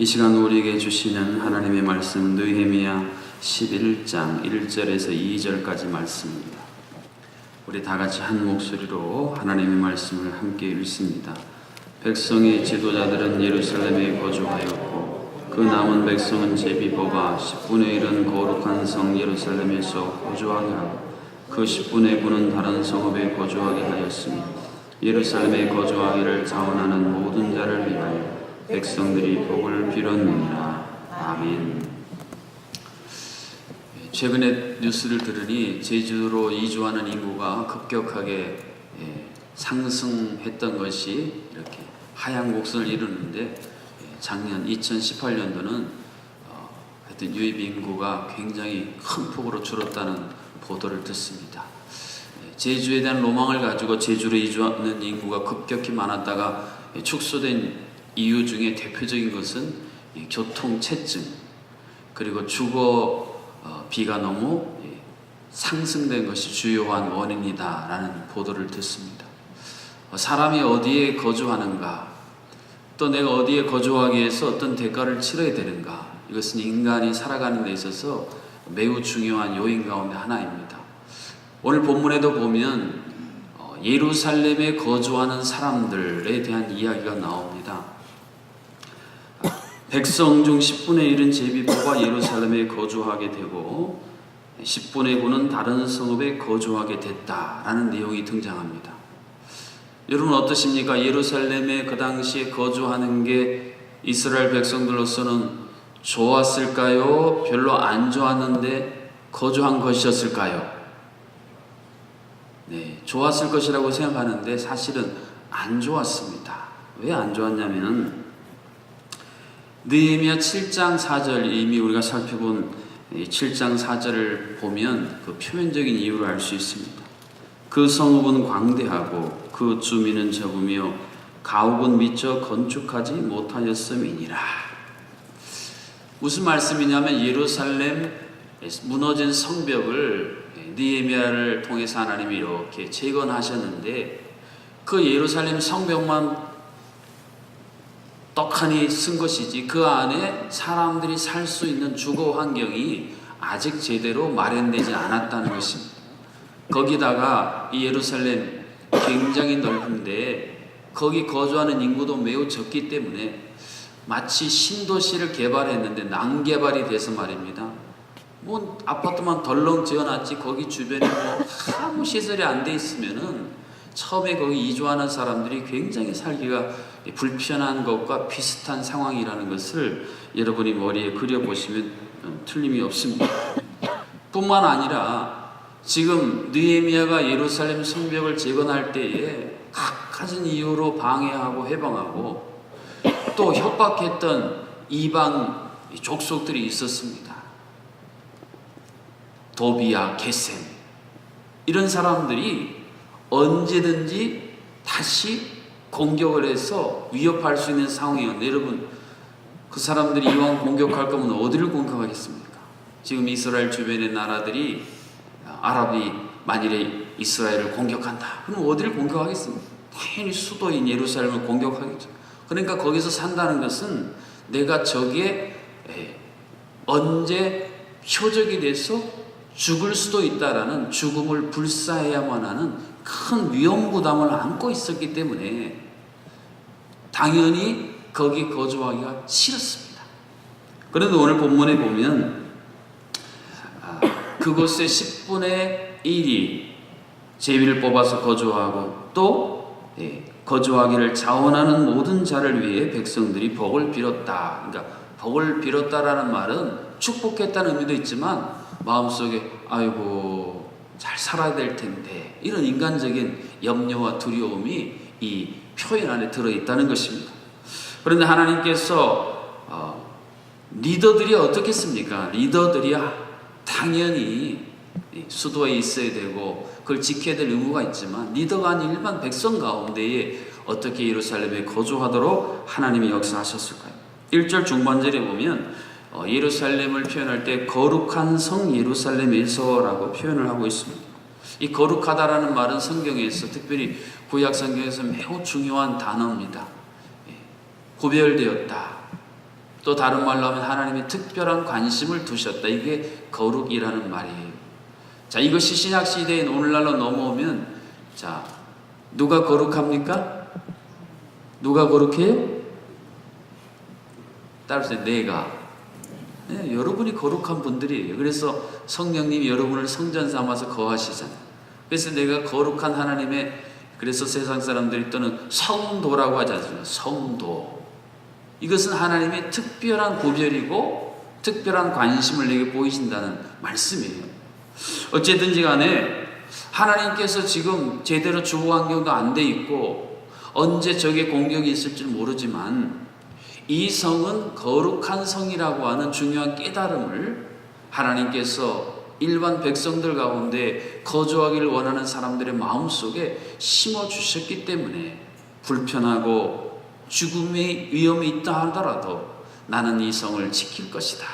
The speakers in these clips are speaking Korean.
이 시간 우리에게 주시는 하나님의 말씀 느헤미야 11장 1절에서 2절까지 말씀입니다. 우리 다 같이 한 목소리로 하나님의 말씀을 함께 읽습니다. 백성의 지도자들은 예루살렘에 거주하였고 그 남은 백성은 제비 뽑아 10분의 1은 거룩한 성 예루살렘에서 거주하게 하고 그 10분의 9는 다른 성읍에 거주하게 하였으니 예루살렘에 거주하기를 자원하는 모든 자를 위하여 백성들이 복을 빌었느니라. 아멘. 최근에 뉴스를 들으니 제주로 이주하는 인구가 급격하게 예, 상승했던 것이 이렇게 하향 곡선을 이루는데 예, 작년 2018년도는 어, 하여튼 유입 인구가 굉장히 큰 폭으로 줄었다는 보도를 듣습니다. 예, 제주에 대한 로망을 가지고 제주로 이주하는 인구가 급격히 많았다가 예, 축소된 이유 중에 대표적인 것은 이 교통체증 그리고 주거 어, 비가 너무 예, 상승된 것이 주요한 원인이다라는 보도를 듣습니다. 어, 사람이 어디에 거주하는가, 또 내가 어디에 거주하기 위해서 어떤 대가를 치러야 되는가, 이것은 인간이 살아가는 데 있어서 매우 중요한 요인 가운데 하나입니다. 오늘 본문에도 보면 어, 예루살렘에 거주하는 사람들에 대한 이야기가 나옵니다. 백성 중 10분의 1은 제비포가 예루살렘에 거주하게 되고 10분의 9는 다른 성읍에 거주하게 됐다라는 내용이 등장합니다. 여러분 어떠십니까? 예루살렘에 그 당시에 거주하는 게 이스라엘 백성들로서는 좋았을까요? 별로 안 좋았는데 거주한 것이었을까요? 네, 좋았을 것이라고 생각하는데 사실은 안 좋았습니다. 왜 안 좋았냐면 느헤미야 7장 4절 이미 우리가 살펴본 7장 4절을 보면 그 표면적인 이유를 알 수 있습니다. 그 성읍은 광대하고 그 주민은 적으며 가옥은 미처 건축하지 못하였음이니라. 무슨 말씀이냐면 예루살렘 무너진 성벽을 느헤미야를 통해서 하나님이 이렇게 재건하셨는데 그 예루살렘 성벽만 떡하니 쓴 것이지 그 안에 사람들이 살 수 있는 주거 환경이 아직 제대로 마련되지 않았다는 것입니다. 거기다가 이 예루살렘 굉장히 넓은데 거기 거주하는 인구도 매우 적기 때문에 마치 신도시를 개발했는데 난개발이 돼서 말입니다. 뭐 아파트만 덜렁 지어놨지 거기 주변에 뭐 아무 시설이 안 돼 있으면은 처음에 거기 이주하는 사람들이 굉장히 살기가 불편한 것과 비슷한 상황이라는 것을 여러분이 머리에 그려보시면 틀림이 없습니다. 뿐만 아니라 지금 느헤미야가 예루살렘 성벽을 재건할 때에 각가진 이유로 방해하고 해방하고 또 협박했던 이방 족속들이 있었습니다. 도비야, 게셈 이런 사람들이 언제든지 다시 공격을 해서 위협할 수 있는 상황이었는데 여러분 그 사람들이 이왕 공격할 거면 어디를 공격하겠습니까? 지금 이스라엘 주변의 나라들이 아랍이 만일에 이스라엘을 공격한다. 그럼 어디를 공격하겠습니까? 당연히 수도인 예루살렘을 공격하겠죠. 그러니까 거기서 산다는 것은 내가 저기에 언제 표적이 돼서 죽을 수도 있다라는 죽음을 불사해야만 하는 큰 위험 부담을 안고 있었기 때문에 당연히 거기 거주하기가 싫었습니다. 그런데 오늘 본문에 보면 그곳에 10분의 1이 제비를 뽑아서 거주하고 또 예, 거주하기를 자원하는 모든 자를 위해 백성들이 복을 빌었다. 그러니까 복을 빌었다라는 말은 축복했다는 의미도 있지만 마음속에 아이고 잘 살아야 될 텐데 이런 인간적인 염려와 두려움이 이 표현 안에 들어 있다는 것입니다. 그런데 하나님께서 어, 리더들이 어떻겠습니까? 리더들이야 당연히 수도에 있어야 되고 그걸 지켜야 될 의무가 있지만 리더가 아닌 일반 백성 가운데에 어떻게 예루살렘에 거주하도록 하나님이 역사하셨을까요? 1절 중반절에 보면 어, 예루살렘을 표현할 때 거룩한 성 예루살렘에서라고 표현을 하고 있습니다. 이 거룩하다라는 말은 성경에서 특별히 구약 성경에서 매우 중요한 단어입니다. 예, 구별되었다. 또 다른 말로 하면 하나님이 특별한 관심을 두셨다. 이게 거룩이라는 말이에요. 자, 이것이 신약 시대인 오늘날로 넘어오면 자, 누가 거룩합니까? 누가 거룩해요? 따라서 내가. 네, 여러분이 거룩한 분들이에요. 그래서 성령님이 여러분을 성전 삼아서 거하시잖아요. 그래서 내가 거룩한 하나님의 그래서 세상 사람들이 또는 성도라고 하지 않습니까? 성도. 이것은 하나님의 특별한 구별이고 특별한 관심을 내게 보이신다는 말씀이에요. 어쨌든지 간에 하나님께서 지금 제대로 주거 환경도 안 돼 있고 언제 적의 공격이 있을지 모르지만 이 성은 거룩한 성이라고 하는 중요한 깨달음을 하나님께서 일반 백성들 가운데 거주하기를 원하는 사람들의 마음속에 심어 주셨기 때문에 불편하고 죽음의 위험이 있다 하더라도 나는 이 성을 지킬 것이다.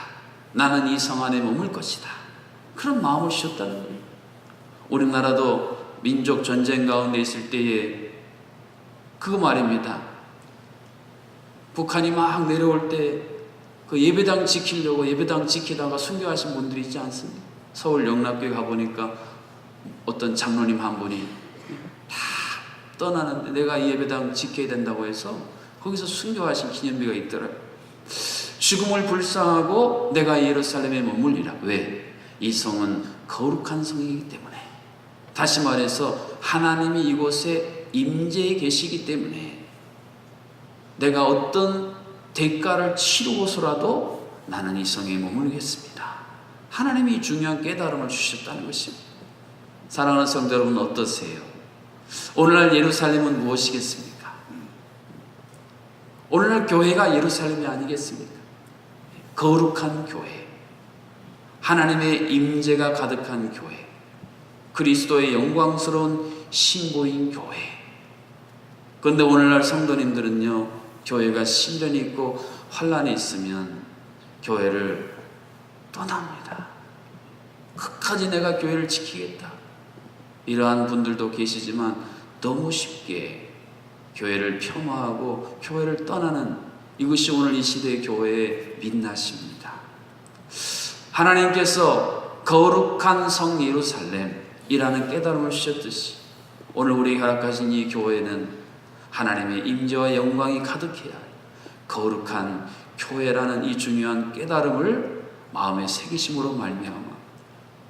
나는 이 성 안에 머물 것이다. 그런 마음을 주셨다는 거예요. 우리나라도 민족 전쟁 가운데 있을 때에 그거 말입니다. 북한이 막 내려올 때 그 예배당 지키려고 예배당 지키다가 순교하신 분들이 있지 않습니까? 서울 영락교회 가보니까 어떤 장로님 한 분이 다 떠나는데 내가 이 예배당 지켜야 된다고 해서 거기서 순교하신 기념비가 있더라고요. 죽음을 불사하고 내가 예루살렘에 머물리라. 왜? 이 성은 거룩한 성이기 때문에. 다시 말해서 하나님이 이곳에 임재해 계시기 때문에 내가 어떤 대가를 치르고서라도 나는 이 성에 머물겠습니다. 하나님이 중요한 깨달음을 주셨다는 것입니다. 사랑하는 성도 여러분 어떠세요? 오늘날 예루살렘은 무엇이겠습니까? 오늘날 교회가 예루살렘이 아니겠습니까? 거룩한 교회, 하나님의 임재가 가득한 교회, 그리스도의 영광스러운 신부인 교회. 그런데 오늘날 성도님들은요, 교회가 시련이 있고 환란이 있으면 교회를 떠납니다. 끝까지 내가 교회를 지키겠다. 이러한 분들도 계시지만 너무 쉽게 교회를 폄하하고 교회를 떠나는 이것이 오늘 이 시대의 교회의 민낯입니다. 하나님께서 거룩한 성 예루살렘이라는 깨달음을 주셨듯이 오늘 우리 허락하신 이 교회는 하나님의 임재와 영광이 가득해야 거룩한 교회라는 이 중요한 깨달음을 마음에 새기심으로 말미암아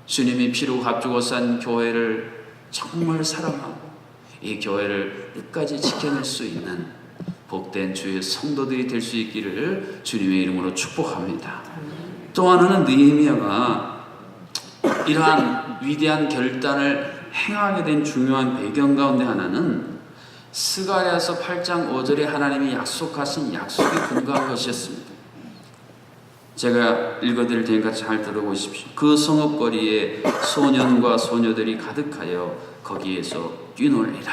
주님이 피로 값주고 산 교회를 정말 사랑하고 이 교회를 끝까지 지켜낼 수 있는 복된 주의 성도들이 될 수 있기를 주님의 이름으로 축복합니다. 또 하나는 느헤미야가 이러한 위대한 결단을 행하게 된 중요한 배경 가운데 하나는 스가랴서 8장 5절에 하나님이 약속하신 약속에 근거한 것이었습니다. 제가 읽어드릴 테니까 잘 들어보십시오. 그 성읍거리에 소년과 소녀들이 가득하여 거기에서 뛰놀리라.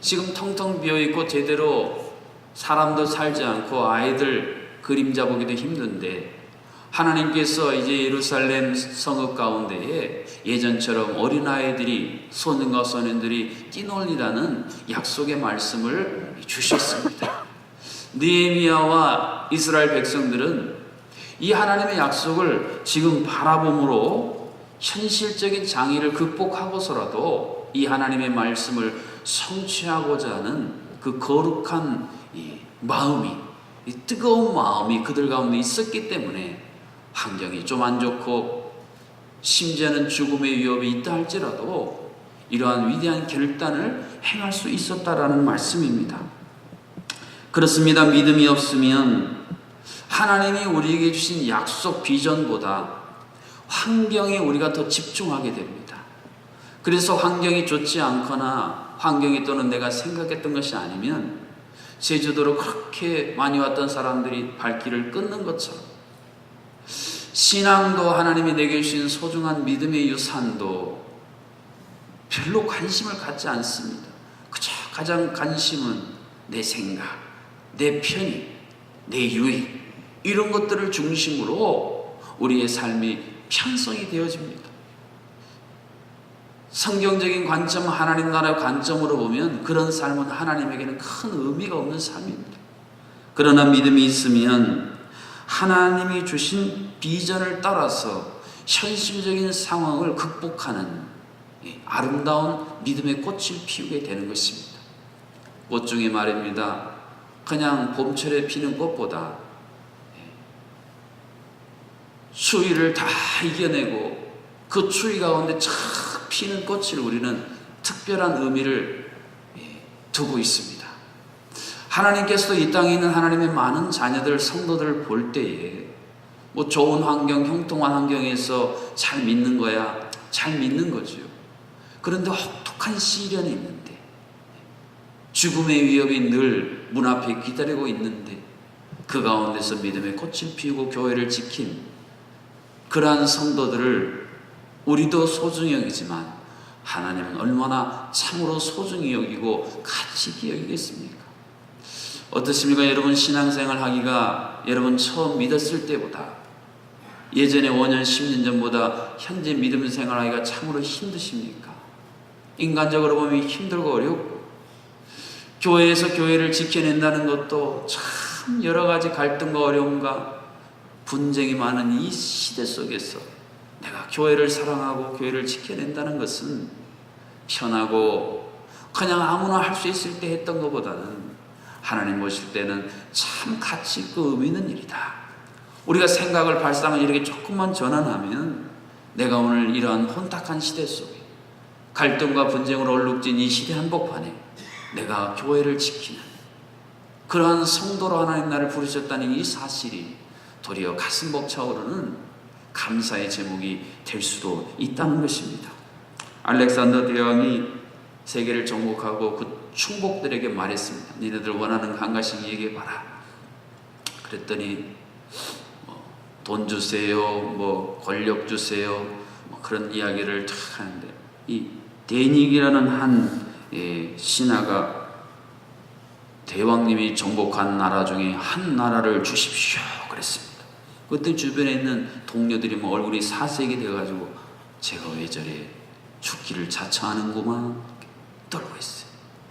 지금 텅텅 비어있고 제대로 사람도 살지 않고 아이들 그림자 보기도 힘든데 하나님께서 이제 예루살렘 성읍 가운데에 예전처럼 어린아이들이 소년과 소년들이 뛰놀리라는 약속의 말씀을 주셨습니다. 느헤미야와 이스라엘 백성들은 이 하나님의 약속을 지금 바라봄으로 현실적인 장애를 극복하고서라도 이 하나님의 말씀을 성취하고자 하는 그 거룩한 이 마음이 이 뜨거운 마음이 그들 가운데 있었기 때문에 환경이 좀 안 좋고 심지어는 죽음의 위협이 있다 할지라도 이러한 위대한 결단을 행할 수 있었다라는 말씀입니다. 그렇습니다. 믿음이 없으면 하나님이 우리에게 주신 약속 비전보다 환경에 우리가 더 집중하게 됩니다. 그래서 환경이 좋지 않거나 환경이 또는 내가 생각했던 것이 아니면 제주도로 그렇게 많이 왔던 사람들이 발길을 끊는 것처럼 신앙도 하나님이 내게 주신 소중한 믿음의 유산도 별로 관심을 갖지 않습니다. 그저 가장 관심은 내 생각, 내 편의, 내 유익, 이런 것들을 중심으로 우리의 삶이 편성이 되어집니다. 성경적인 관점, 하나님 나라의 관점으로 보면 그런 삶은 하나님에게는 큰 의미가 없는 삶입니다. 그러나 믿음이 있으면 하나님이 주신 비전을 따라서 현실적인 상황을 극복하는 예, 아름다운 믿음의 꽃을 피우게 되는 것입니다. 꽃 중에 말입니다. 그냥 봄철에 피는 꽃보다 예, 추위를 다 이겨내고 그 추위 가운데 쫙 피는 꽃을 우리는 특별한 의미를 예, 두고 있습니다. 하나님께서도 이 땅에 있는 하나님의 많은 자녀들, 성도들을 볼 때에 뭐 좋은 환경, 형통한 환경에서 잘 믿는 거야. 잘 믿는 거지요. 그런데 혹독한 시련이 있는데 죽음의 위협이 늘 문 앞에 기다리고 있는데 그 가운데서 믿음의 꽃을 피우고 교회를 지킨 그러한 성도들을 우리도 소중히 여기지만 하나님은 얼마나 참으로 소중히 여기고 가치 여기겠습니까? 어떻습니까? 여러분 신앙생활 하기가 여러분 처음 믿었을 때보다 예전에 5년, 10년 전보다 현재 믿음 생활하기가 참으로 힘드십니까? 인간적으로 보면 힘들고 어렵고 교회에서 교회를 지켜낸다는 것도 참 여러 가지 갈등과 어려움과 분쟁이 많은 이 시대 속에서 내가 교회를 사랑하고 교회를 지켜낸다는 것은 편하고 그냥 아무나 할 수 있을 때 했던 것보다는 하나님 보실 때는 참 가치 있고 의미 있는 일이다. 우리가 생각을 발상을 이렇게 조금만 전환하면 내가 오늘 이러한 혼탁한 시대 속에 갈등과 분쟁으로 얼룩진 이 시대 한복판에 내가 교회를 지키는 그러한 성도로 하나님 나를 부르셨다는 이 사실이 도리어 가슴 벅차오르는 감사의 제목이 될 수도 있다는 것입니다. 알렉산더 대왕이 세계를 정복하고 그 충복들에게 말했습니다. 니네들 원하는 한 가지 얘기해봐라. 그랬더니 뭐, 돈 주세요, 뭐 권력 주세요, 뭐 그런 이야기를 탁 하는데 이 데닉이라는 한 예, 신하가 대왕님이 정복한 나라 중에 한 나라를 주십시오 그랬습니다. 그때 주변에 있는 동료들이 뭐 얼굴이 사색이 돼가지고 제가 왜 저래 죽기를 자처하는구만.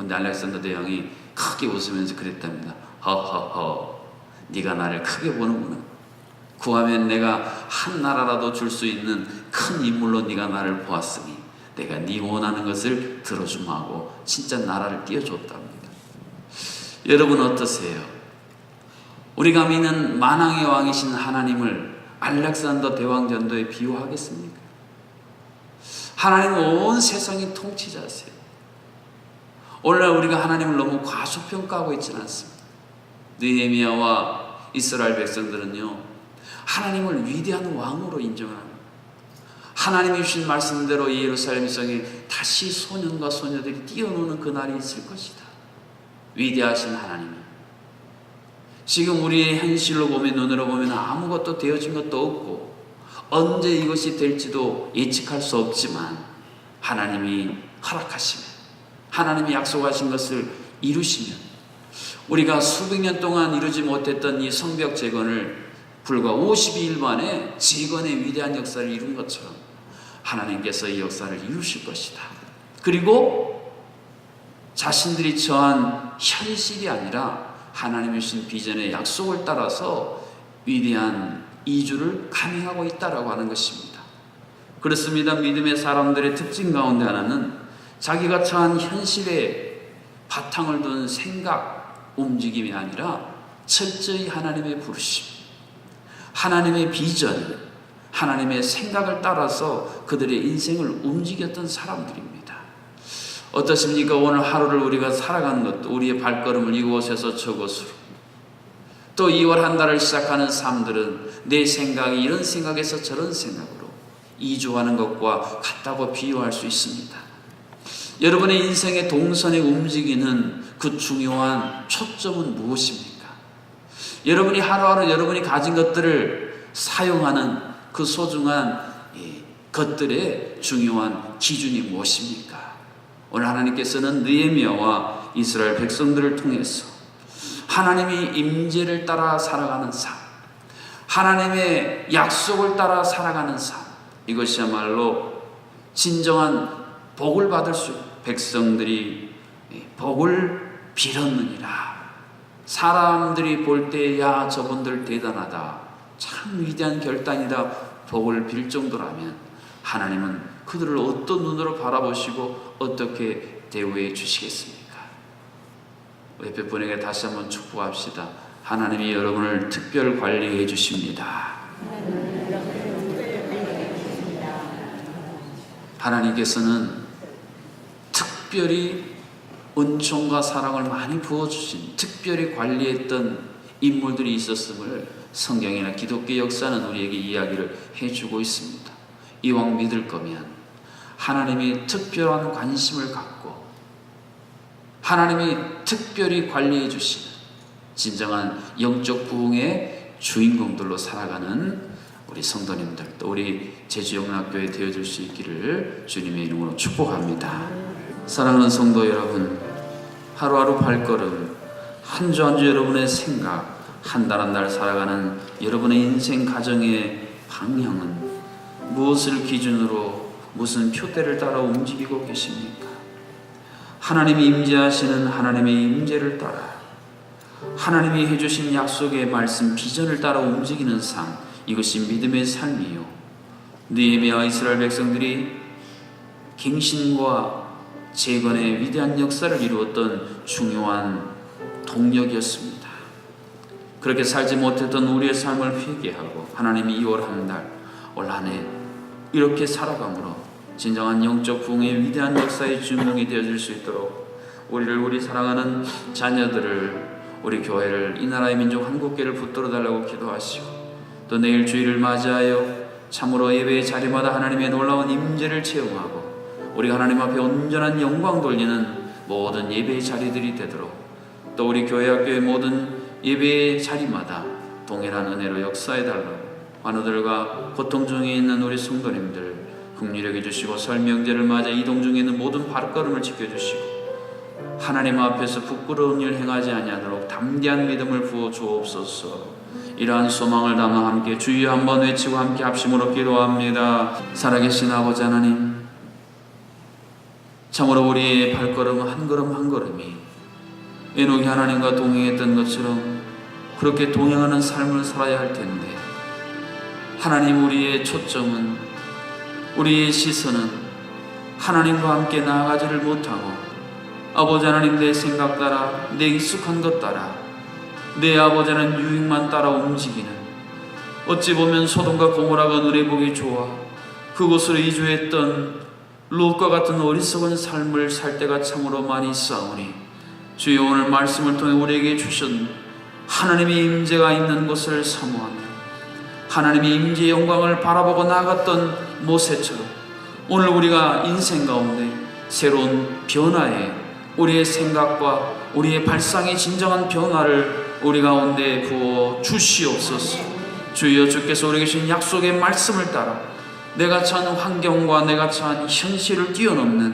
근데 알렉산더 대왕이 크게 웃으면서 그랬답니다. 허허허, 네가 나를 크게 보는구나. 구하면 내가 한 나라라도 줄 수 있는 큰 인물로 네가 나를 보았으니 내가 네 원하는 것을 들어줌하고 진짜 나라를 띄워줬답니다. 여러분 어떠세요? 우리가 믿는 만왕의 왕이신 하나님을 알렉산더 대왕 전도에 비유하겠습니까? 하나님 온 세상의 통치자세요. 오늘날 우리가 하나님을 너무 과소평가하고 있지는 않습니다. 느헤미야와 이스라엘 백성들은요 하나님을 위대한 왕으로 인정합니다. 하나님이 주신 말씀대로 예루살렘 성에 다시 소년과 소녀들이 뛰어노는 그날이 있을 것이다. 위대하신 하나님이 지금 우리의 현실로 보면 눈으로 보면 아무것도 되어진 것도 없고 언제 이것이 될지도 예측할 수 없지만 하나님이 허락하시면 하나님이 약속하신 것을 이루시면 우리가 수백 년 동안 이루지 못했던 이 성벽 재건을 불과 52일 만에 재건의 위대한 역사를 이룬 것처럼 하나님께서 이 역사를 이루실 것이다. 그리고 자신들이 처한 현실이 아니라 하나님이 주신 비전의 약속을 따라서 위대한 이주를 감행하고 있다라고 하는 것입니다. 그렇습니다. 믿음의 사람들의 특징 가운데 하나는 자기가 처한 현실에 바탕을 둔 생각, 움직임이 아니라 철저히 하나님의 부르심, 하나님의 비전, 하나님의 생각을 따라서 그들의 인생을 움직였던 사람들입니다. 어떻습니까? 오늘 하루를 우리가 살아가는 것도 우리의 발걸음을 이곳에서 저곳으로 또 2월 한 달을 시작하는 삶들은 내 생각이 이런 생각에서 저런 생각으로 이주하는 것과 같다고 비유할 수 있습니다. 여러분의 인생의 동선에 움직이는 그 중요한 초점은 무엇입니까? 여러분이 하루하루 여러분이 가진 것들을 사용하는 그 소중한 것들의 중요한 기준이 무엇입니까? 오늘 하나님께서는 느헤미야와 이스라엘 백성들을 통해서 하나님의 임재를 따라 살아가는 삶, 하나님의 약속을 따라 살아가는 삶, 이것이야말로 진정한 복을 받을 수 백성들이 복을 빌었느니라. 사람들이 볼 때 야 저분들 대단하다. 참 위대한 결단이다 복을 빌 정도라면 하나님은 그들을 어떤 눈으로 바라보시고 어떻게 대우해 주시겠습니까? 옆에 분에게 다시 한번 축복합시다. 하나님이 여러분을 특별 관리해 주십니다. 하나님께서는 특별히 은총과 사랑을 많이 부어주신 특별히 관리했던 인물들이 있었음을 성경이나 기독교 역사는 우리에게 이야기를 해주고 있습니다. 이왕 믿을 거면 하나님이 특별한 관심을 갖고 하나님이 특별히 관리해 주시는 진정한 영적 부흥의 주인공들로 살아가는 우리 성도님들 또 우리 제주영락교회 되어줄 수 있기를 주님의 이름으로 축복합니다. 사랑하는 성도 여러분, 하루하루 발걸음, 한주 한 주 여러분의 생각, 한 달 한 달 살아가는 여러분의 인생 가정의 방향은 무엇을 기준으로 무슨 표대를 따라 움직이고 계십니까? 하나님이 임재하시는 하나님의 임재를 따라 하나님이 해주신 약속의 말씀 비전을 따라 움직이는 삶 이것이 믿음의 삶이요 느헤미야 이스라엘 백성들이 갱신과 재건의 위대한 역사를 이루었던 중요한 동력이었습니다. 그렇게 살지 못했던 우리의 삶을 회개하고 하나님이 2월 한 달 올 한 해 이렇게 살아감으로 진정한 영적 부흥의 위대한 역사의 주인공이 되어줄 수 있도록 우리를 우리 사랑하는 자녀들을 우리 교회를 이 나라의 민족 한국교를 붙들어 달라고 기도하시고 또 내일 주일을 맞이하여 참으로 예배의 자리마다 하나님의 놀라운 임재를 체험하고 우리가 하나님 앞에 온전한 영광 돌리는 모든 예배의 자리들이 되도록 또 우리 교회 학교의 모든 예배의 자리마다 동일한 은혜로 역사해 달라고 환우들과 고통 중에 있는 우리 성도님들 긍휼하게 주시고 설명제를 맞아 이동 중에 있는 모든 발걸음을 지켜주시고 하나님 앞에서 부끄러운 일 행하지 아니하도록 담대한 믿음을 부어 주옵소서. 이러한 소망을 담아 함께 주여 한번 외치고 함께 합심으로 기도합니다. 살아계신 아버지 하나님, 참으로 우리의 발걸음 한 걸음 한 걸음이 에녹이 하나님과 동행했던 것처럼 그렇게 동행하는 삶을 살아야 할 텐데 하나님 우리의 초점은 우리의 시선은 하나님과 함께 나아가지를 못하고 아버지 하나님 내 생각 따라 내 익숙한 것 따라 내 아버지는 유익만 따라 움직이는 어찌 보면 소돔과 고모라가 눈에 보기 좋아 그곳으로 이주했던 롯과 같은 어리석은 삶을 살 때가 참으로 많이 있사오니 주여 오늘 말씀을 통해 우리에게 주신 하나님의 임재가 있는 곳을 사모하며 하나님의 임재의 영광을 바라보고 나아갔던 모세처럼 오늘 우리가 인생 가운데 새로운 변화에 우리의 생각과 우리의 발상의 진정한 변화를 우리 가운데 부어 주시옵소서. 주여 주께서 우리에게 주신 약속의 말씀을 따라 내가 처한 환경과 내가 처한 현실을 뛰어넘는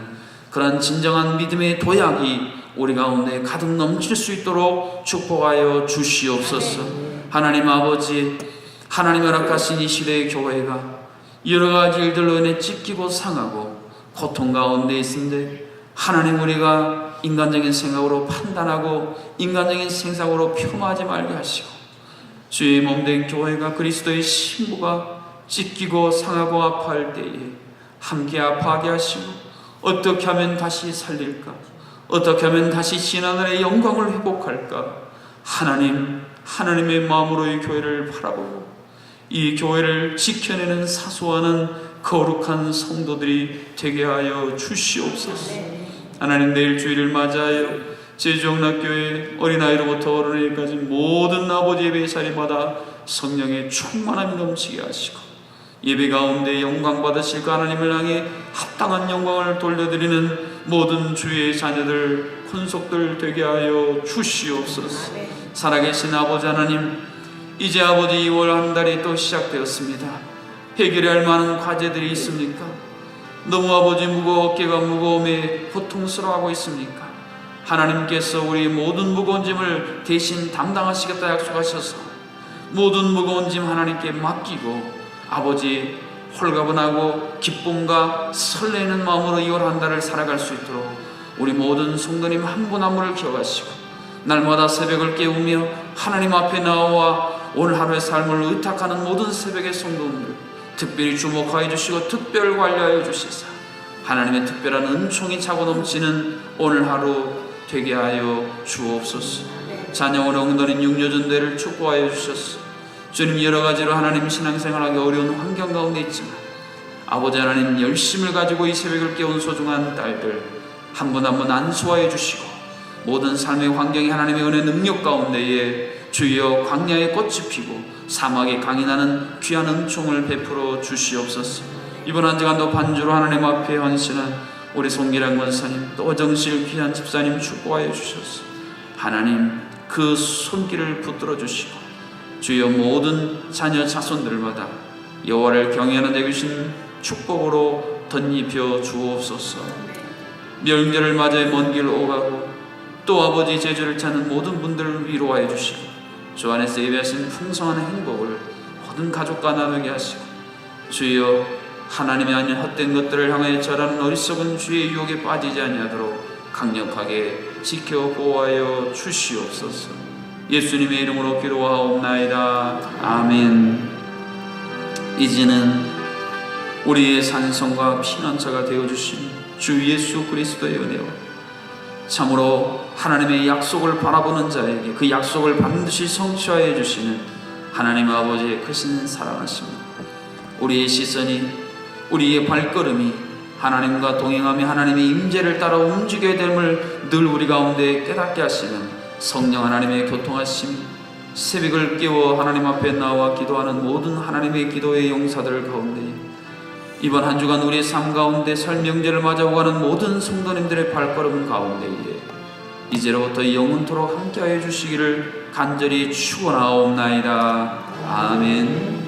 그런 진정한 믿음의 도약이 우리 가운데 가득 넘칠 수 있도록 축복하여 주시옵소서. 하나님 아버지, 하나님 허락하신 이 시대의 교회가 여러 가지 일들로 인해 찢기고 상하고 고통 가운데 있는데 하나님 우리가 인간적인 생각으로 판단하고 인간적인 생각으로 폄하하지 말게 하시고 주의 몸된 교회가 그리스도의 신부가 찢기고 상하고 아파할 때에 함께 아파하게 하시고 어떻게 하면 다시 살릴까 어떻게 하면 다시 신하늘의 영광을 회복할까 하나님 하나님의 마음으로 이 교회를 바라보고 이 교회를 지켜내는 사소하는 거룩한 성도들이 되게 하여 주시옵소서. 하나님 내일 주일을 맞이하여 제주영락교회 어린아이로부터 어른에게까지 모든 아버지 예배 자리마다 성령의 충만함이 넘치게 하시고 예배 가운데 영광 받으실 그 하나님을 향해 합당한 영광을 돌려드리는 모든 주의 자녀들 혼속들 되게 하여 주시옵소서. 살아계신 아버지 하나님 이제 아버지 2월 한 달이 또 시작되었습니다. 해결해야 할 많은 과제들이 있습니까? 너무 아버지 무거워 어깨가 무거움에 고통스러워하고 있습니까? 하나님께서 우리 모든 무거운 짐을 대신 담당하시겠다 약속하셔서 모든 무거운 짐 하나님께 맡기고 아버지 홀가분하고 기쁨과 설레는 마음으로 2월 한 달을 살아갈 수 있도록 우리 모든 성도님 한 분 한 분을 기억하시고 날마다 새벽을 깨우며 하나님 앞에 나와 오늘 하루의 삶을 의탁하는 모든 새벽의 성도들 특별히 주목하여 주시고 특별 관리하여 주시사 하나님의 특별한 은총이 차고 넘치는 오늘 하루 되게 하여 주옵소서. 자녀원의 엉터린 육녀전대를 축복하여 주셨소. 주님 여러 가지로 하나님 신앙생활하기 어려운 환경 가운데 있지만 아버지 하나님 열심을 가지고 이 새벽을 깨운 소중한 딸들 한 분 한 분 안수하여 주시고 모든 삶의 환경이 하나님의 은혜 능력 가운데에 주여 광야의 꽃이 피고 사막에 강이 나는 귀한 은총을 베풀어 주시옵소서. 이번 한 주간도 반주로 하나님 앞에 헌신한 우리 송기란 권사님 또 정실 귀한 집사님 축복하여 주셨소. 하나님 그 손길을 붙들어 주시고 주여 모든 자녀 자손들마다 여호와를 경외하는 데 계신 축복으로 덧입혀 주옵소서. 명절을 맞아 먼길 오가고 또 아버지 제주를 찾는 모든 분들을 위로하여 주시고 주 안에서 예배하신 풍성한 행복을 모든 가족과 나누게 하시고 주여 하나님의 아닌 헛된 것들을 향하여 절하는 어리석은 주의 유혹에 빠지지 아니하도록 강력하게 지켜 보호하여 주시옵소서. 예수님의 이름으로 기도하옵나이다. 아멘. 이제는 우리의 산성과 피난처가 되어 주신 주 예수 그리스도의 은혜와 참으로 하나님의 약속을 바라보는 자에게 그 약속을 반드시 성취하여 주시는 하나님 아버지의 크신 사랑하십니다. 우리의 시선이 우리의 발걸음이 하나님과 동행하며 하나님의 임재를 따라 움직여야 됨을 늘 우리 가운데 깨닫게 하시는 성령 하나님의 교통하심 새벽을 깨워 하나님 앞에 나와 기도하는 모든 하나님의 기도의 용사들 가운데 이번 한 주간 우리의 삶 가운데 설명제를 맞아오가는 모든 성도님들의 발걸음 가운데에 이제로부터 영원토록 함께하여 주시기를 간절히 축원하옵나이다. 아멘.